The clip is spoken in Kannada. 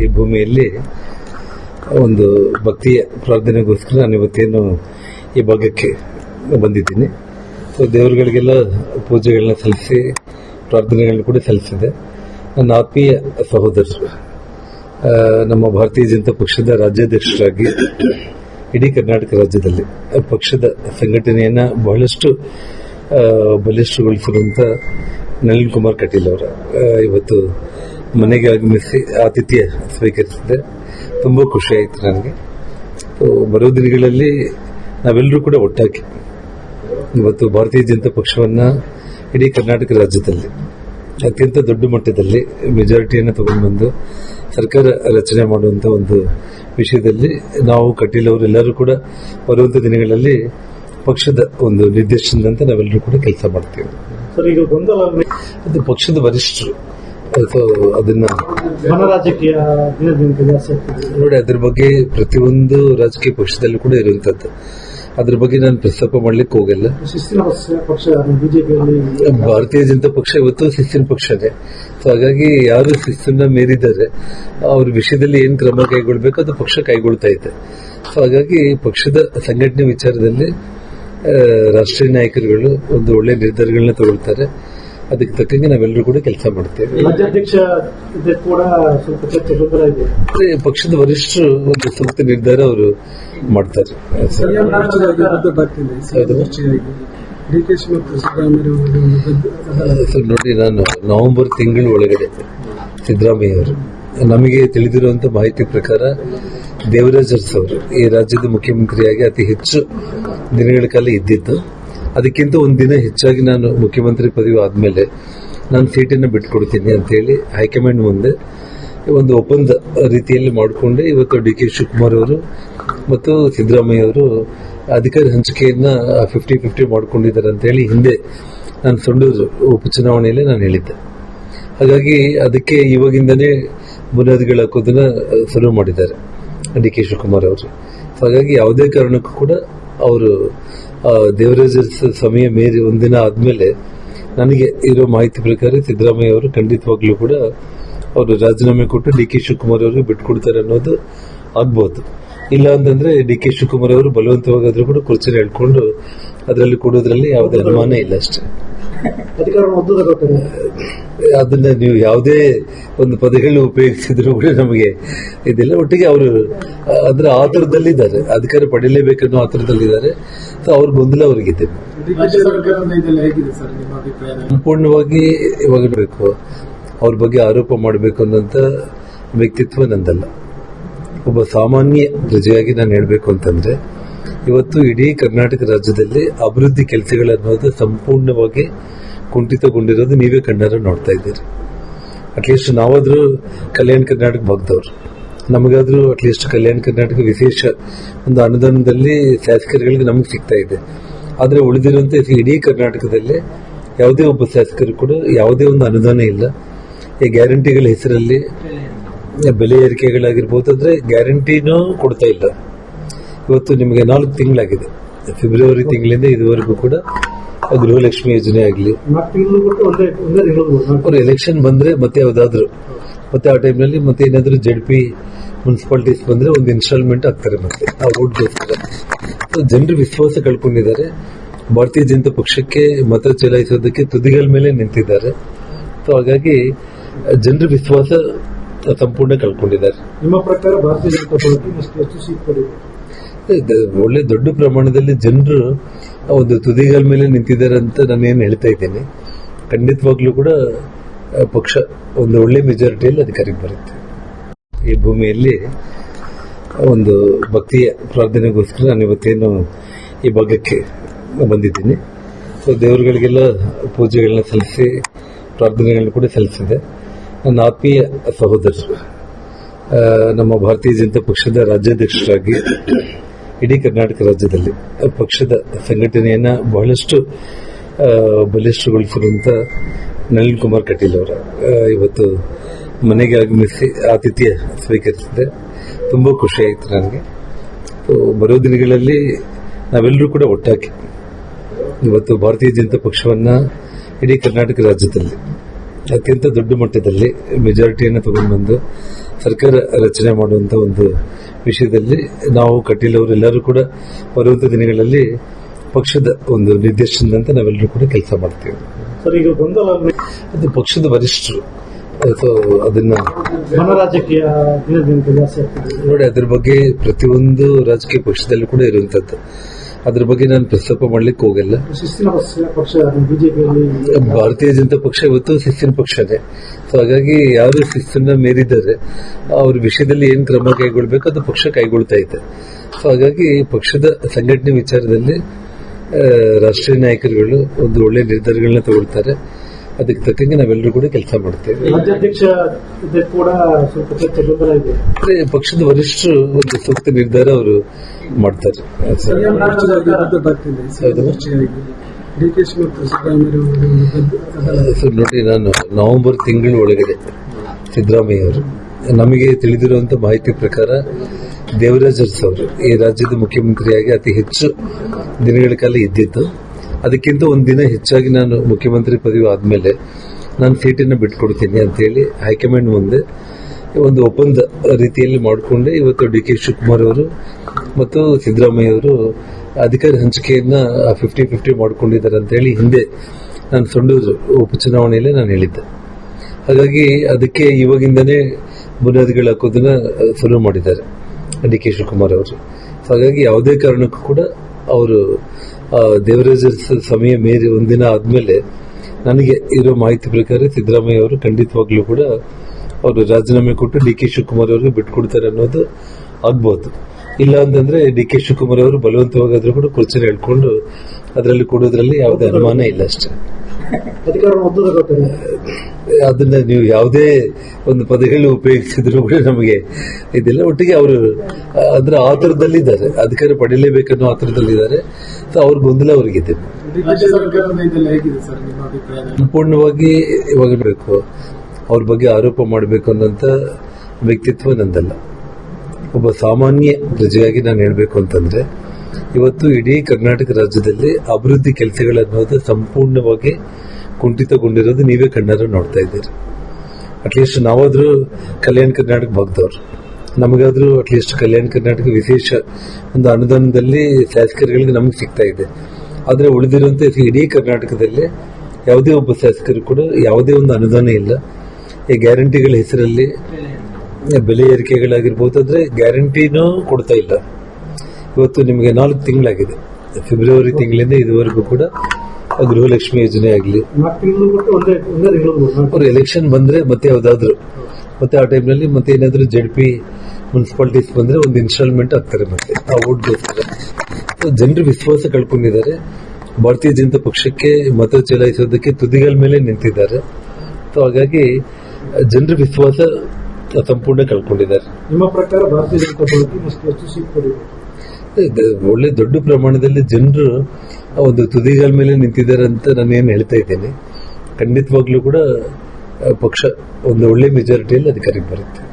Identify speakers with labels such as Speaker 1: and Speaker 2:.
Speaker 1: ಈ ಭೂಮಿಯಲ್ಲಿ ಒಂದು ಭಕ್ತಿಯ ಪ್ರಾರ್ಥನೆಗೋಸ್ಕರ ನಾನು ಇವತ್ತೇನು ಈ ಭಾಗಕ್ಕೆ ಬಂದಿದ್ದೀನಿ. ಸೊ ದೇವರುಗಳಿಗೆಲ್ಲ ಪೂಜೆಗಳನ್ನ ಸಲ್ಲಿಸಿ, ಪ್ರಾರ್ಥನೆಗಳನ್ನ ಕೂಡ ಸಲ್ಲಿಸಿದೆ. ನನ್ನ ಆತ್ಮೀಯ ಸಹೋದರರು ನಮ್ಮ ಭಾರತೀಯ ಜನತಾ ಪಕ್ಷದ ರಾಜ್ಯಾಧ್ಯಕ್ಷರಾಗಿ ಇಡೀ ಕರ್ನಾಟಕ ರಾಜ್ಯದಲ್ಲಿ ಪಕ್ಷದ ಸಂಘಟನೆಯನ್ನ ಬಹಳಷ್ಟು ಬಲಿಷ್ಠಗೊಳಿಸಿದಂಥ ನಳಿನ್ ಕುಮಾರ್ ಕಟೀಲ್ ಅವರ ಇವತ್ತು ಮನೆಗೆ ಆಗಮಿಸಿ ಆತಿಥ್ಯ ಸ್ವೀಕರಿಸಿದೆ ತುಂಬ ಖುಷಿಯಾಯಿತು ಆಯಿತು ನನಗೆ. ಸೊ, ಬರೋ ದಿನಗಳಲ್ಲಿ ನಾವೆಲ್ಲರೂ ಕೂಡ ಒಟ್ಟಾಗಿ ಇವತ್ತು ಭಾರತೀಯ ಜನತಾ ಪಕ್ಷವನ್ನ ಇಡೀ ಕರ್ನಾಟಕ ರಾಜ್ಯದಲ್ಲಿ ಅತ್ಯಂತ ದೊಡ್ಡ ಮಟ್ಟದಲ್ಲಿ ಮೆಜಾರಿಟಿಯನ್ನು ತಗೊಂಡು ಬಂದು ಸರ್ಕಾರ ರಚನೆ ಮಾಡುವಂತ ಒಂದು ವಿಷಯದಲ್ಲಿ ನಾವು ಕಟೀಲ್ ಅವರೆಲ್ಲರೂ ಕೂಡ ಬರುವಂತ ದಿನಗಳಲ್ಲಿ ಪಕ್ಷದ ಒಂದು ನಿರ್ದೇಶನದಂತೆ ನಾವೆಲ್ಲರೂ ಕೂಡ ಕೆಲಸ ಮಾಡ್ತೀವಿ. ಅದು ಪಕ್ಷದ ವರಿಷ್ಠರು. ಸೊ ಅದನ್ನ
Speaker 2: ರಾಜಕೀಯ
Speaker 1: ನೋಡಿ ಅದ್ರ ಬಗ್ಗೆ ಪ್ರತಿಯೊಂದು ರಾಜಕೀಯ ಪಕ್ಷದಲ್ಲಿ ಕೂಡ ಇರುವಂತದ್ದು. ಅದ್ರ ಬಗ್ಗೆ ನಾನು ಪ್ರಸ್ತಾಪ ಮಾಡ್ಲಿಕ್ಕೆ ಹೋಗಲ್ಲ. ಭಾರತೀಯ ಜನತಾ ಪಕ್ಷ ಇವತ್ತು ಶಿಸ್ತಿನ ಪಕ್ಷನೇ ಸೊ ಹಾಗಾಗಿ ಯಾರು ಶಿಸ್ತನ್ನ ಮೀರಿದ್ದಾರೆ ಅವ್ರ ವಿಷಯದಲ್ಲಿ ಏನ್ ಕ್ರಮ ಕೈಗೊಳ್ಬೇಕು ಅದು ಪಕ್ಷ ಕೈಗೊಳ್ತಾ ಇದೆ. ಸೊ ಹಾಗಾಗಿ ಪಕ್ಷದ ಸಂಘಟನೆ ವಿಚಾರದಲ್ಲಿ ರಾಷ್ಟ್ರೀಯ ನಾಯಕರುಗಳು ಒಂದು ಒಳ್ಳೆ ನಿರ್ಧಾರಗಳನ್ನ ತಗೊಳ್ತಾರೆ. ಅದಕ್ಕೆ ತಕ್ಕಂಗೆ ನಾವೆಲ್ಲರೂ ಕೂಡ ಕೆಲಸ ಮಾಡ್ತೇವೆ.
Speaker 2: ಸ್ವಲ್ಪ
Speaker 1: ಪಕ್ಷದ ವರಿಷ್ಠರು ಒಂದು ಸೂಕ್ತ ನಿರ್ಧಾರ ಅವರು ಮಾಡ್ತಾರೆ. ಸರ್ ನೋಡಿ ನಾನು ನವೆಂಬರ್ ತಿಂಗಳ ಒಳಗಡೆ ಸಿದ್ದರಾಮಯ್ಯ ಅವರು. ನಮಗೆ ತಿಳಿದಿರುವಂತ ಮಾಹಿತಿ ಪ್ರಕಾರ ದೇವರಾಜ್ ಅರಸ್ ಅವರು ಈ ರಾಜ್ಯದ ಮುಖ್ಯಮಂತ್ರಿಯಾಗಿ ಅತಿ ಹೆಚ್ಚು ದಿನಗಳ ಕಾಲ ಇದ್ದಿದ್ದು. ಅದಕ್ಕಿಂತ ಒಂದು ದಿನ ಹೆಚ್ಚಾಗಿ ನಾನು ಮುಖ್ಯಮಂತ್ರಿ ಪದವಿ ಆದಮೇಲೆ ನಾನು ಸೀಟನ್ನು ಬಿಟ್ಕೊಡ್ತೀನಿ ಅಂತ ಹೇಳಿ ಹೈಕಮಾಂಡ್ ಮುಂದೆ ಒಂದು ಒಪ್ಪಂದ ರೀತಿಯಲ್ಲಿ ಮಾಡಿಕೊಂಡೆ. ಇವತ್ತು ಡಿ ಕೆ ಶಿವಕುಮಾರ್ ಅವರು ಮತ್ತು ಸಿದ್ದರಾಮಯ್ಯ ಅವರು ಅಧಿಕಾರ ಹಂಚಿಕೆಯನ್ನ ಫಿಫ್ಟಿ ಫಿಫ್ಟಿ ಮಾಡ್ಕೊಂಡಿದ್ದಾರೆ ಅಂತ ಹೇಳಿ ಹಿಂದೆ ನಾನು ಸೊಂಡೂರು ಉಪಚುನಾವಣೆಯಲ್ಲಿ ನಾನು ಹೇಳಿದ್ದೆ. ಹಾಗಾಗಿ ಅದಕ್ಕೆ ಇವಾಗಿಂದನೇ ಬುನಾದಿಗಳು ಹಾಕೋದನ್ನ ಶುರು ಮಾಡಿದ್ದಾರೆ ಡಿ ಕೆ ಶಿವಕುಮಾರ್ ಅವರು. ಹಾಗಾಗಿ ಯಾವುದೇ ಕಾರಣಕ್ಕೂ ಕೂಡ ಅವರು ದೇವರಾಜ ಸಮಯ ಮೇರಿ ಒಂದಿನ ಆದ್ಮೇಲೆ ನನಗೆ ಇರೋ ಮಾಹಿತಿ ಪ್ರಕಾರ ಸಿದ್ದರಾಮಯ್ಯ ಅವರು ಖಂಡಿತವಾಗ್ಲೂ ಕೂಡ ಅವರು ರಾಜೀನಾಮೆ ಕೊಟ್ಟು ಡಿ ಕೆ ಶಿವಕುಮಾರ್ ಅವರಿಗೆ ಬಿಟ್ಕೊಡ್ತಾರೆ ಅನ್ನೋದು ಆಗ್ಬೋದು. ಇಲ್ಲ ಅಂತಂದ್ರೆ ಡಿ ಕೆ ಶಿವಕುಮಾರ್ ಅವರು ಬಲವಂತವಾಗಾದ್ರೂ ಕೂಡ ಕುರ್ಚಿನ ಹೇಳ್ಕೊಂಡು ಅದರಲ್ಲಿ ಕೊಡೋದ್ರಲ್ಲಿ ಯಾವುದೇ ಅನುಮಾನ ಇಲ್ಲ ಅಷ್ಟೇ.
Speaker 2: ಅಧಿಕಾರವನ್ನು ಒದ್ದುದಾಗುತ್ತೆ
Speaker 1: ಅದನ್ನ ನೀವು ಯಾವುದೇ ಒಂದು ಪದಗಳು ಉಪಯೋಗಿಸಿದ್ರು ಕೂಡ ನಮಗೆ ಇದಿಲ್ಲ. ಒಟ್ಟಿಗೆ ಅವರು ಅಂದ್ರೆ ಆತರದಲ್ಲಿದ್ದಾರೆ ಅಧಿಕಾರ ಪಡೆಯಲೇಬೇಕನ್ನೋ ಆತರದಲ್ಲಿದ್ದಾರೆ ಸೊ ಅವ್ರ ಗೊಂದಲ ಅವ್ರಿಗಿದೆ. ಸಂಪೂರ್ಣವಾಗಿ ಇವಾಗ ಬೇಕು. ಅವ್ರ ಬಗ್ಗೆ ಆರೋಪ ಮಾಡಬೇಕು ಅನ್ನೋಂಥ ವ್ಯಕ್ತಿತ್ವ ನಂದಲ್ಲ. ಒಬ್ಬ ಸಾಮಾನ್ಯ ಪ್ರಜೆಯಾಗಿ ನಾನು ಹೇಳಬೇಕು ಅಂತಂದ್ರೆ ಇವತ್ತು ಇಡೀ ಕರ್ನಾಟಕ ರಾಜ್ಯದಲ್ಲಿ ಅಭಿವೃದ್ಧಿ ಕೆಲಸಗಳನ್ನೋದು ಸಂಪೂರ್ಣವಾಗಿ ಕುಂಠಿತಗೊಂಡಿರೋದು ನೀವೇ ಕಣ್ಣಾರ ನೋಡ್ತಾ ಇದ್ದೀರಿ. ಅಟ್ಲೀಸ್ಟ್ ನಾವಾದರೂ ಕಲ್ಯಾಣ ಕರ್ನಾಟಕ ಭಾಗದವ್ರು ನಮಗಾದರೂ ಅಟ್ಲೀಸ್ಟ್ ಕಲ್ಯಾಣ ಕರ್ನಾಟಕ ವಿಶೇಷ ಒಂದು ಅನುದಾನದಲ್ಲಿ ಶಾಸಕರುಗಳಿಗೆ ನಮಗೆ ಸಿಗ್ತಾ ಇದೆ. ಆದರೆ ಉಳಿದಿರುವಂತೆ ಇಡೀ ಕರ್ನಾಟಕದಲ್ಲಿ ಯಾವುದೇ ಒಬ್ಬ ಶಾಸಕರು ಕೂಡ ಯಾವುದೇ ಒಂದು ಅನುದಾನ ಇಲ್ಲ. ಈ ಗ್ಯಾರಂಟಿಗಳ ಹೆಸರಲ್ಲಿ ಬೆಲೆ ಏರಿಕೆಗಳಾಗಿರ್ಬೋದು ಅಂದರೆ ಗ್ಯಾರಂಟಿನೂ ಕೊಡ್ತಾ ಇಲ್ಲ. ಇವತ್ತು ನಿಮಗೆ ನಾಲ್ಕು ತಿಂಗಳಾಗಿದೆ. ಫೆಬ್ರವರಿ ತಿಂಗಳಿಂದ ಇದುವರೆಗೂ ಕೂಡ ಗೃಹಲಕ್ಷ್ಮಿ ಯೋಜನೆ ಆಗಲಿ. ಅವ್ರು ಎಲೆಕ್ಷನ್ ಬಂದ್ರೆ ಮತ್ತೆ ಯಾವ್ದಾದ್ರು ಮತ್ತೆ ಆ ಟೈಮ್ನಲ್ಲಿ ಮತ್ತೆ ಏನಾದ್ರು ಜೆಡ್ ಪಿ ಮುನ್ಸಿಪಾಲಿಟೀಸ್ ಬಂದ್ರೆ ಒಂದು ಇನ್ಸ್ಟಾಲ್ಮೆಂಟ್ ಆಗ್ತಾರೆ ಮತ್ತೆ ಆ ಓಟ್ಗೋಸ್ಕರ ಜನರು ವಿಶ್ವಾಸ ಕಳ್ಕೊಂಡಿದ್ದಾರೆ. ಭಾರತೀಯ ಜನತಾ ಪಕ್ಷಕ್ಕೆ ಮತ ಚಲಾಯಿಸೋದಕ್ಕೆ ತುದಿಗಳ ಮೇಲೆ ನಿಂತಿದ್ದಾರೆ. ಸೊ ಹಾಗಾಗಿ ಜನರ ವಿಶ್ವಾಸ ಸಂಪೂರ್ಣ ಕಳ್ಕೊಂಡಿದ್ದಾರೆ.
Speaker 2: ನಿಮ್ಮ ಪ್ರಕಾರ ಭಾರತೀಯ ಜನತಾ ಪಾರ್ಟಿ ಎಷ್ಟು ಹೆಚ್ಚು ಸೀಟ್ ಪಡೆಯುತ್ತೆ
Speaker 1: ಒಳ್ಳೆ ದೊಡ್ಡ ಪ್ರಮಾಣದಲ್ಲಿ ಜನರು ಒಂದು ತುದಿಗಳ ಮೇಲೆ ನಿಂತಿದ್ದಾರೆ ಅಂತ ನಾನೇನು ಹೇಳ್ತಾ ಇದ್ದೀನಿ. ಖಂಡಿತವಾಗ್ಲೂ ಕೂಡ ಪಕ್ಷ ಒಂದು ಒಳ್ಳೆ ಮೆಜಾರಿಟಿಯಲ್ಲಿ ಅಧಿಕಾರಕ್ಕೆ ಬರುತ್ತೆ. ಈ ಭೂಮಿಯಲ್ಲಿ ಒಂದು ಭಕ್ತಿಯ ಪ್ರಾರ್ಥನೆಗೋಸ್ಕರ ನಾನು ಇವತ್ತೇನು ಈ ಭಾಗಕ್ಕೆ ಬಂದಿದ್ದೀನಿ. ಸೊ ದೇವರುಗಳಿಗೆಲ್ಲ ಪೂಜೆಗಳನ್ನ ಸಲ್ಲಿಸಿ ಪ್ರಾರ್ಥನೆಗಳನ್ನ ಕೂಡ ಸಲ್ಲಿಸಿದೆ. ನನ್ನ ಆತ್ಮೀಯ ಸಹೋದರರು ನಮ್ಮ ಭಾರತೀಯ ಜನತಾ ಪಕ್ಷದ ರಾಜ್ಯಾಧ್ಯಕ್ಷರಾಗಿ ಇಡೀ ಕರ್ನಾಟಕ ರಾಜ್ಯದಲ್ಲಿ ಪಕ್ಷದ ಸಂಘಟನೆಯನ್ನ ಬಹಳಷ್ಟು ಬಲಿಷ್ಠಗೊಳಿಸಿದಂಥ ನಳಿನ್ ಕುಮಾರ್ ಕಟೀಲ್ ಅವರ ಇವತ್ತು ಮನೆಗೆ ಆಗಮಿಸಿ ಆತಿಥ್ಯ ಸ್ವೀಕರಿಸಿದೆ ತುಂಬಾ ಖುಷಿ ಆಯಿತು ನನಗೆ. ಬರೋ ದಿನಗಳಲ್ಲಿ ನಾವೆಲ್ಲರೂ ಕೂಡ ಒಟ್ಟಾಗಿ ಇವತ್ತು ಭಾರತೀಯ ಜನತಾ ಪಕ್ಷವನ್ನ ಇಡೀ ಕರ್ನಾಟಕ ರಾಜ್ಯದಲ್ಲಿ ಅತ್ಯಂತ ದೊಡ್ಡ ಮಟ್ಟದಲ್ಲಿ ಮೆಜಾರಿಟಿಯನ್ನು ತಗೊಂಡ್ಬಂದು ಸರ್ಕಾರ ರಚನೆ ಮಾಡುವಂತ ಒಂದು ವಿಷಯದಲ್ಲಿ ನಾವು ಕಟೀಲ್ ಅವರೆಲ್ಲರೂ ಕೂಡ ಬರುವಂತ ದಿನಗಳಲ್ಲಿ ಪಕ್ಷದ ಒಂದು ನಿರ್ದೇಶನದಂತೆ ನಾವೆಲ್ಲರೂ ಕೂಡ ಕೆಲಸ ಮಾಡ್ತೀವಿ. ಅದು ಪಕ್ಷದ ವರಿಷ್ಠರು ಅದನ್ನ ನೋಡಿ ಅದ್ರ ಬಗ್ಗೆ ಪ್ರತಿಯೊಂದು ರಾಜಕೀಯ ಪಕ್ಷದಲ್ಲೂ ಕೂಡ ಇರುವಂತದ್ದು. ಅದ್ರ ಬಗ್ಗೆ ನಾನು ಪ್ರಸ್ತಾಪ ಮಾಡ್ಲಿಕ್ಕೆ ಹೋಗಲ್ಲ. ಭಾರತೀಯ ಜನತಾ ಪಕ್ಷ ಇವತ್ತು ಶಿಸ್ತಿನ ಪಕ್ಷನೇ ಸೊ ಹಾಗಾಗಿ ಯಾರು ಶಿಸ್ತನ್ನ ಮೀರಿದ್ದಾರೆ ಅವ್ರ ವಿಷಯದಲ್ಲಿ ಏನ್ ಕ್ರಮ ಕೈಗೊಳ್ಬೇಕು ಅದು ಪಕ್ಷ ಕೈಗೊಳ್ತಾ ಇದೆ. ಸೊ ಹಾಗಾಗಿ ಪಕ್ಷದ ಸಂಘಟನೆ ವಿಚಾರದಲ್ಲಿ ರಾಷ್ಟ್ರೀಯ ನಾಯಕರುಗಳು ಒಂದು ಒಳ್ಳೆ ನಿರ್ಧಾರಗಳನ್ನ ತಗೊಳ್ತಾರೆ. ಅದಕ್ಕೆ ತಕ್ಕಂಗೆ ನಾವೆಲ್ಲರೂ ಕೂಡ ಕೆಲಸ ಮಾಡ್ತೇವೆ.
Speaker 2: ಇದೆ.
Speaker 1: ಪಕ್ಷದ ವರಿಷ್ಠರು ಒಂದು ಸೂಕ್ತ ನಿರ್ಧಾರ ಅವರು ಮಾಡ್ತಾರೆ. ನೋಡಿ ನಾನು ನವೆಂಬರ್ ತಿಂಗಳ ಒಳಗಡೆ ಸಿದ್ದರಾಮಯ್ಯ ಅವರು ನಮಗೆ ತಿಳಿದಿರುವಂತ ಮಾಹಿತಿ ಪ್ರಕಾರ ದೇವರಾಜ್ ಅರಸ್ ಅವರು ಈ ರಾಜ್ಯದ ಮುಖ್ಯಮಂತ್ರಿಯಾಗಿ ಅತಿ ಹೆಚ್ಚು ದಿನಗಳ ಕಾಲ ಇದ್ದಿದ್ದು ಅದಕ್ಕಿಂತ ಒಂದು ದಿನ ಹೆಚ್ಚಾಗಿ ನಾನು ಮುಖ್ಯಮಂತ್ರಿ ಪದವಿ ಆದ್ಮೇಲೆ ನಾನು ಸೀಟನ್ನು ಬಿಟ್ಕೊಡ್ತೀನಿ ಅಂತ ಹೇಳಿ ಹೈಕಮಾಂಡ್ ಮುಂದೆ ಒಂದು ಒಪ್ಪಂದ ರೀತಿಯಲ್ಲಿ ಮಾಡಿಕೊಂಡೆ. ಇವತ್ತು ಡಿ ಕೆ ಶಿವಕುಮಾರ್ ಅವರು ಮತ್ತು ಸಿದ್ದರಾಮಯ್ಯ ಅವರು ಅಧಿಕಾರ ಹಂಚಿಕೆಯನ್ನ ಫಿಫ್ಟಿ ಫಿಫ್ಟಿ ಮಾಡಿಕೊಂಡಿದ್ದಾರೆ ಅಂತ ಹೇಳಿ ಹಿಂದೆ ನಾನು ಸೊಂಡೂರು ಉಪಚುನಾವಣೆಯಲ್ಲಿ ನಾನು ಹೇಳಿದ್ದೆ. ಹಾಗಾಗಿ ಅದಕ್ಕೆ ಇವಾಗಿಂದನೇ ಬುನಾದಿಗಳು ಹಾಕೋದನ್ನ ಶುರು ಮಾಡಿದ್ದಾರೆ ಡಿ ಕೆ ಶಿವಕುಮಾರ್ ಅವರು. ಹಾಗಾಗಿ ಯಾವುದೇ ಕಾರಣಕ್ಕೂ ಕೂಡ ಅವರು ದೇವರಾಜ ಸಮಯ ಮೇರಿ ಒಂದಿನ ಆದ್ಮೇಲೆ ನನಗೆ ಇರೋ ಮಾಹಿತಿ ಪ್ರಕಾರ ಸಿದ್ದರಾಮಯ್ಯ ಅವರು ಖಂಡಿತವಾಗ್ಲೂ ಕೂಡ ಅವರು ರಾಜೀನಾಮೆ ಕೊಟ್ಟು ಡಿ ಕೆ ಶಿವಕುಮಾರ್ ಅವರಿಗೆ ಬಿಟ್ಕೊಡ್ತಾರೆ ಅನ್ನೋದು ಆಗ್ಬೋದು. ಇಲ್ಲ ಅಂತಂದ್ರೆ ಡಿ ಕೆ ಶಿವಕುಮಾರ್ ಅವರು ಬಲವಂತವಾಗಾದ್ರೂ ಕೂಡ ಕುರ್ಚಿನ ಹೇಳ್ಕೊಂಡು ಅದರಲ್ಲಿ ಕೊಡೋದ್ರಲ್ಲಿ ಯಾವುದೇ ಅನುಮಾನ ಇಲ್ಲ ಅಷ್ಟೇ. ಅದನ್ನ ನೀವು ಯಾವುದೇ ಒಂದು ಪದಗಳು ಉಪಯೋಗಿಸಿದ್ರು ಕೂಡ ನಮಗೆ ಇದಿಲ್ಲ ಒಟ್ಟಿಗೆ ಅವರು, ಅಂದ್ರೆ ಆತರದಲ್ಲಿದ್ದಾರೆ ಅಧಿಕಾರ ಪಡೀಲೇಬೇಕನ್ನೋ ಆತರದಲ್ಲಿದ್ದಾರೆ ಸೊ ಅವ್ರ ಗೊಂದಲ ಅವ್ರಿಗಿದೆ ಸಂಪೂರ್ಣವಾಗಿ ಇವಾಗ ಬೇಕು. ಅವ್ರ ಬಗ್ಗೆ ಆರೋಪ ಮಾಡಬೇಕು ಅನ್ನೋಂಥ ವ್ಯಕ್ತಿತ್ವ ನಂದಲ್ಲ. ಒಬ್ಬ ಸಾಮಾನ್ಯ ಪ್ರಜೆಯಾಗಿ ನಾನು ಹೇಳಬೇಕು ಅಂತಂದ್ರೆ, ಇವತ್ತು ಇಡೀ ಕರ್ನಾಟಕ ರಾಜ್ಯದಲ್ಲಿ ಅಭಿವೃದ್ಧಿ ಕೆಲಸಗಳನ್ನೋದು ಸಂಪೂರ್ಣವಾಗಿ ಕುಂಠಿತಗೊಂಡಿರೋದು ನೀವೇ ಕಣ್ಣಾರ ನೋಡ್ತಾ ಇದ್ದೀರಿ. ಅಟ್ಲೀಸ್ಟ್ ನಾವಾದರೂ ಕಲ್ಯಾಣ ಕರ್ನಾಟಕ ಭಕ್ತವ್ರು ನಮಗಾದರೂ ಅಟ್ಲೀಸ್ಟ್ ಕಲ್ಯಾಣ ಕರ್ನಾಟಕ ವಿಶೇಷ ಒಂದು ಅನುದಾನದಲ್ಲಿ ಶಾಸಕರುಗಳಿಗೆ ನಮಗೆ ಸಿಗ್ತಾ ಇದೆ. ಆದರೆ ಉಳಿದಿರುವಂತ ಇಡೀ ಕರ್ನಾಟಕದಲ್ಲಿ ಯಾವುದೇ ಒಬ್ಬ ಶಾಸಕರು ಕೂಡ ಯಾವುದೇ ಒಂದು ಅನುದಾನ ಇಲ್ಲ. ಈ ಗ್ಯಾರಂಟಿಗಳ ಹೆಸರಲ್ಲಿ ಬೆಲೆ ಏರಿಕೆಗಳಾಗಿರ್ಬೋದು ಅಂದ್ರೆ ಗ್ಯಾರಂಟಿನೂ ಕೊಡ್ತಾ ಇಲ್ಲ. ಇವತ್ತು ನಿಮಗೆ ನಾಲ್ಕು ತಿಂಗಳಾಗಿದೆ. ಫೆಬ್ರವರಿ ತಿಂಗಳಿಂದ ಇದುವರೆಗೂ ಕೂಡ ಗೃಹಲಕ್ಷ್ಮಿ ಯೋಜನೆ ಆಗಲಿ. ಅವ್ರು ಎಲೆಕ್ಷನ್ ಬಂದ್ರೆ ಮತ್ತೆ ಯಾವ್ದಾದ್ರು. ಮತ್ತೆ ಆ ಟೈಮ್ನಲ್ಲಿ ಮತ್ತೆ ಏನಾದ್ರು ಜೆಡ್ ಪಿ ಮುನ್ಸಿಪಾಲಿಟೀಸ್ ಬಂದ್ರೆ ಒಂದು ಇನ್ಸ್ಟಾಲ್ಮೆಂಟ್ ಆಗ್ತಾರೆ ಮತ್ತೆ. ಆ ಓಟ್ಗೋಸ್ಕರ ಜನರು ವಿಶ್ವಾಸ ಕಳ್ಕೊಂಡಿದ್ದಾರೆ. ಭಾರತೀಯ ಜನತಾ ಪಕ್ಷಕ್ಕೆ ಮತ ಚಲಾಯಿಸೋದಕ್ಕೆ ತುದಿಗಳ ಮೇಲೆ ನಿಂತಿದ್ದಾರೆ. ಸೊ ಹಾಗಾಗಿ ಜನರ ವಿಶ್ವಾಸ ಸಂಪೂರ್ಣ ಕಳ್ಕೊಂಡಿದ್ದಾರೆ.
Speaker 2: ನಿಮ್ಮ ಪ್ರಕಾರ ಭಾರತೀಯ ಜನತಾ ಸೀಟ್
Speaker 1: ಒಳ್ಳೆ ದೊಡ್ಡ ಪ್ರಮಾಣದಲ್ಲಿ ಜನರು ಒಂದು ತುದಿಗಳ ಮೇಲೆ ನಿಂತಿದ್ದಾರೆ ಅಂತ ನಾನೇನು ಹೇಳ್ತಾ ಇದ್ದೇನೆ. ಖಂಡಿತವಾಗ್ಲೂ ಕೂಡ ಪಕ್ಷ ಒಂದು ಒಳ್ಳೆ ಮೆಜಾರಿಟಿಯಲ್ಲಿ ಅಧಿಕಾರಕ್ಕೆ ಬರುತ್ತೆ.